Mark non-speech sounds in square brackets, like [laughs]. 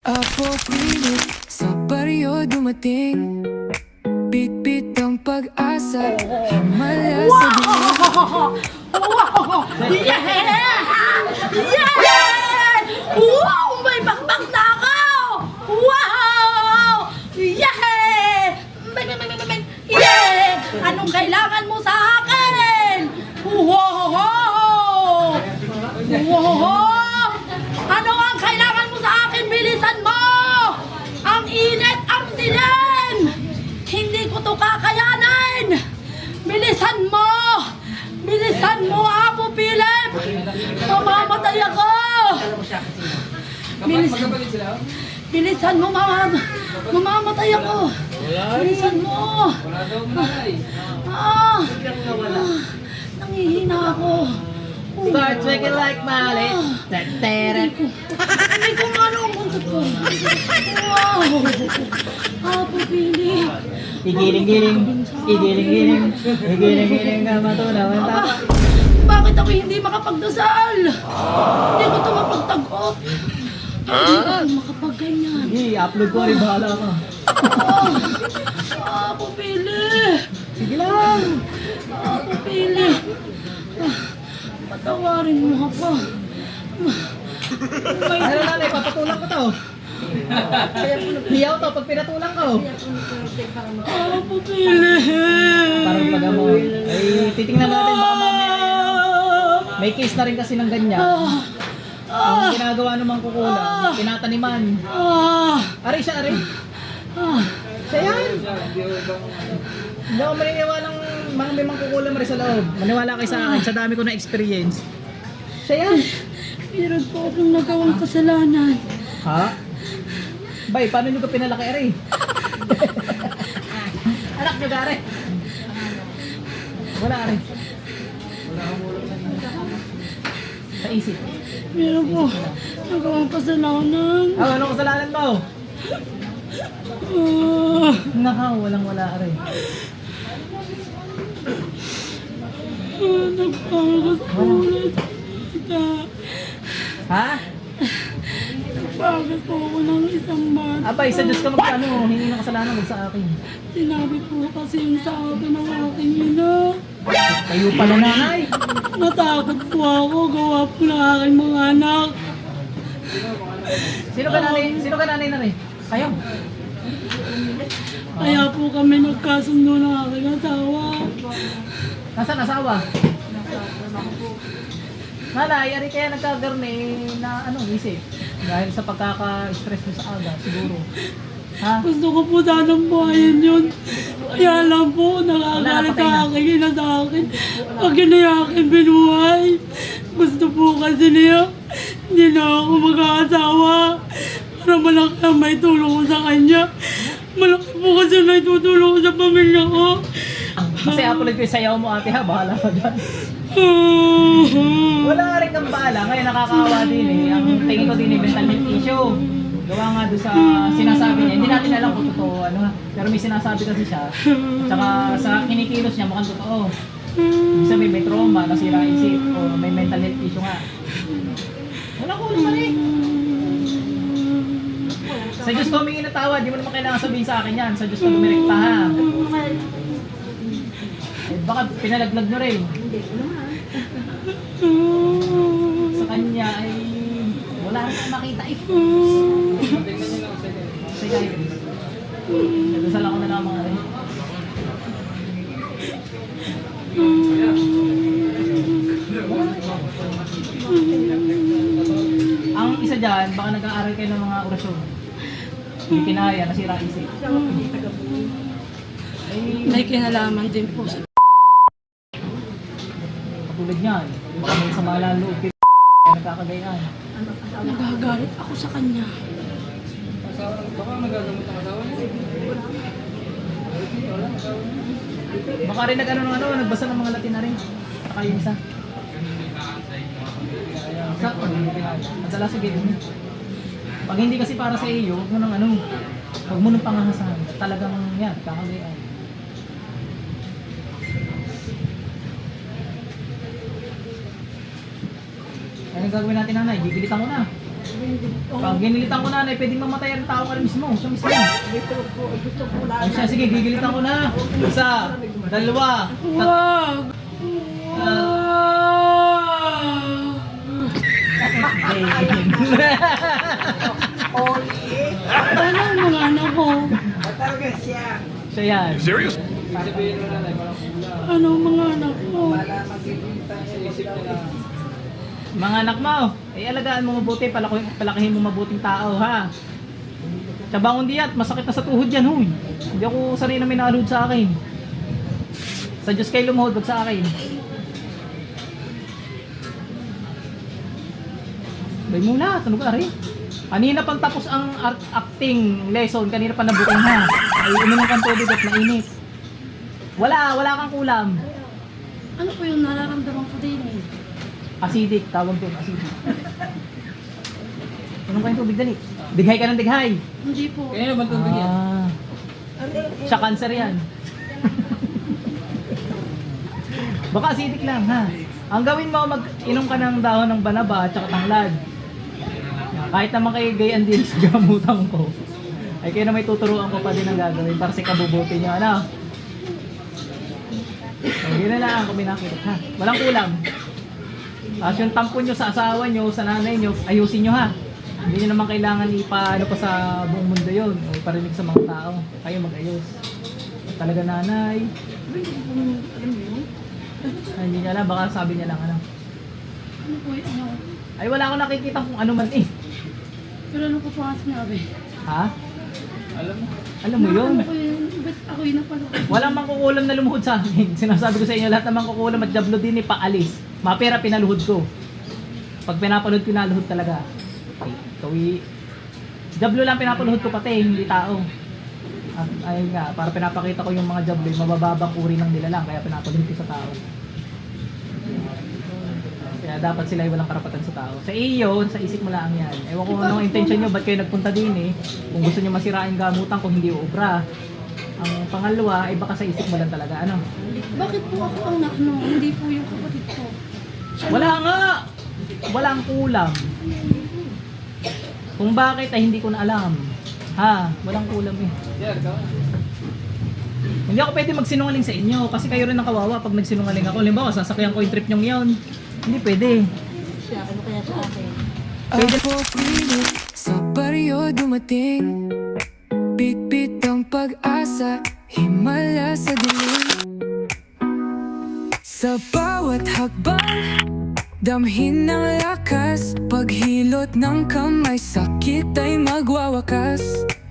Apopilit sa baryo dumating Bit-bit ang pag-asa Himala sa dilim Yeah! Wow! May [laughs] bakbak bilisan mo, mama. Mamamatay ako. Bilisan mo. Ah, ah, nangihina ako. Start making like Molly. Teret. Hindi ko nga ang buntot ko. Wow! Apo Philip. Igiling-giling. Igiling-giling. Igiling-giling ka matunaw ang Aba, tapa. bakit ako hindi makapagdasal? Hindi ko ito mapagtagop. Hindi ako makapagganyan. I-upload ko rin. Bahala ka. Ah, Apo Philip. Sige lang. Apo Philip. Ah, Patawarin mo ako. May Ano na, papatulang ko to. Hiyaw to pag pinatulang ko. Apo Philip. Parang pag mo. Ay, titingnan natin. Baka mamaya. May case na rin kasi ng ganyan. Ah, Ang ginagawa naman kukulang, tinataniman. ah, Aray siya, ah. Siya yan. Hindi ako maniniwala ng mga may mangkukulam rin sa loob. Maniwala kayo sa akin, sa dami ko na experience. Siya yan. Meron po akong nagawang kasalanan. Ha? Bay, paano nyo ka pinalaki, aray? [laughs] Anak nyo, gare. Wala, aray. Sa isip. Meron po nagawang kasalanan. Ah, ano kasalanan mo? Ah, Nakaw, walang wala, aray. ah, nagpangos po ulit. Ha? Nagpangos po ako ng isang bata. Abay, sa Diyos ka magkano, hindi ng kasalanan, huwag sa akin. Sinabi po kasi yung sa akin ng aking ina. Kayo pala nanay. Natakot po ako, gawa po ng aking mga anak. Sino ka nanay? Sino ka nanay na rin? Kayo. Kaya po kami nagkasundo ng aking asawa. Nasaan asawa? Nanay, ari kaya nagkagarne na ano, isip. Dahil sa pagkaka-stress mo sa aga, siguro. Ha? Gusto ko po sanang buhayin yun. Kaya lang po, nakagalit Wala na, patay na. sa akin, ina sa akin. Pag akin binuhay. Gusto po kasi niya, hindi na ako mag-aasawa. Para malaki ang may tulong ko sa kanya. Malaki po kasi may tutulong ko sa pamilya ko. Kasi upload ko yung sayaw mo ate ha, bahala ka dyan. Wala rin kang bahala, ngayon nakakaawa din eh. Ang tingin ko din eh, mental health issue. Gawa nga doon sa sinasabi niya, hindi natin alam kung totoo ano. Pero may sinasabi kasi siya. Tsaka sa kinikilos niya mukhang totoo. Ibig sabihin may trauma, nasira ang isip, o may mental health issue nga. Wala ko naman eh. Sa Diyos ko humingi ng tawad, di mo naman kailangan sabihin sa akin yan. Sa Diyos ko dumirekta ha. Eh, baka pinalaglag nyo rin. Sa kanya ay wala rin makita eh. Sige. Nagdasal ako na lang mga rin. Ang isa dyan, baka nag-aaral kayo ng mga orasyon. Hindi kinaya, nasira isip. Ay, May kinalaman din po sa katulad niyan. Baka may sama lang loob. Kaya nagkakagayaan. Nagagalit ako sa kanya. Baka rin nag-ano ng ano, nagbasa ng mga Latin na rin. Saka yung isa. Sakto, madala sa gate mo. Pag hindi kasi para sa iyo, huwag mo nang ano, huwag mo nang pangahasahan. Talagang yan, kakagayan. Ano gagawin natin nanay? Gigilitan mo na. Pag ginilitan ko nanay, pwedeng mamatay ang tao ka rin mismo. Siya mismo. Ko, ko. O siya, sige, gigilitan ko na. Isa, dalawa, tat- Oli. Ano ang mga anak ko? Talaga siya. siya yan. Serious? Ano ang mga anak ko? Wala magigintang Mga anak mo, eh alagaan mo mabuti, palakihin, palakihin mo mabuting tao ha. Sa bangon diyat, masakit na sa tuhod yan, huy. Hindi ako sanay na naalud sa akin. Sa Diyos kayo lumuhod, wag sa akin. Bay muna, tunog ka rin. Kanina pang tapos ang art acting lesson, kanina pa nabuking ha. Ay, uminom kang tubig at mainit. Wala, wala kang kulam. Ano po yung nararamdaman ko din eh? Acidic, tawag doon, acidic. Anong kayong tubig dali? Dighay ka ng dighay. Hindi po. Kaya naman tubig yan? Ah, siya cancer yan. Baka acidic lang ha. Ang gawin mo, mag-inom ka ng dahon ng banaba at saka tanglad. Kahit naman kayo gayan din [laughs] sa gamutan ko. Ay kayo na may tuturuan ko pa din ang gagawin para sa kabubuti nyo. Ano? Hindi na lang kung binakit ha. Walang kulang. Tapos yung tampo nyo sa asawa nyo, sa nanay nyo, ayusin nyo ha. Hindi nyo naman kailangan ipaano pa sa buong mundo yun o iparinig sa mga tao. Kayo mag-ayos. Talaga nanay. Alam mo yun? Ay, hindi niya alam, baka sabi niya lang ano. Ano po yung ano? Ay wala akong nakikita kung ano man eh. Pero ano po po ang sinabi? Ha? Alam mo. Alam mo yun. Ano po yun? Ba't ako yung napalo? Walang mangkukulam na lumuhod sa akin. [laughs] Sinasabi ko sa inyo, lahat ng mangkukulam at jablo din eh, paalis. Mapera pinaluhod ko. Pag pinapanood, pinaluhod talaga. Okay, kawi. Jablo lang pinapaluhod ko pati, hindi tao. At ayun nga, para pinapakita ko yung mga jablo, yung mabababang uri ng nila lang, kaya pinapaluhod ko sa tao. Kaya dapat sila ay walang karapatan sa tao. Sa iyo, sa isip mo lang yan. Ewan ko anong intention nyo, ba't kayo nagpunta din eh. Kung gusto nyo masirain gamutan kung hindi ubra. Ang pangalawa ay baka sa isip mo lang talaga. Ano? Bakit po ako ang nakno? Hindi po yung kapatid ko. Wala nga! Walang kulam. Kung bakit ay hindi ko na alam. Ha? Walang kulam eh. Hindi ako pwede magsinungaling sa inyo kasi kayo rin ang kawawa pag nagsinungaling ako. Halimbawa, sasakyan ko yung trip nyong yun. Hindi pwede. Siya, ano kaya sa akin? Ako pilit sa baryo dumating pag-asa Himala sa dilim. Sa bawat hakbang Damhin ng lakas. Paghilot ng kamay Sakit ay magwawakas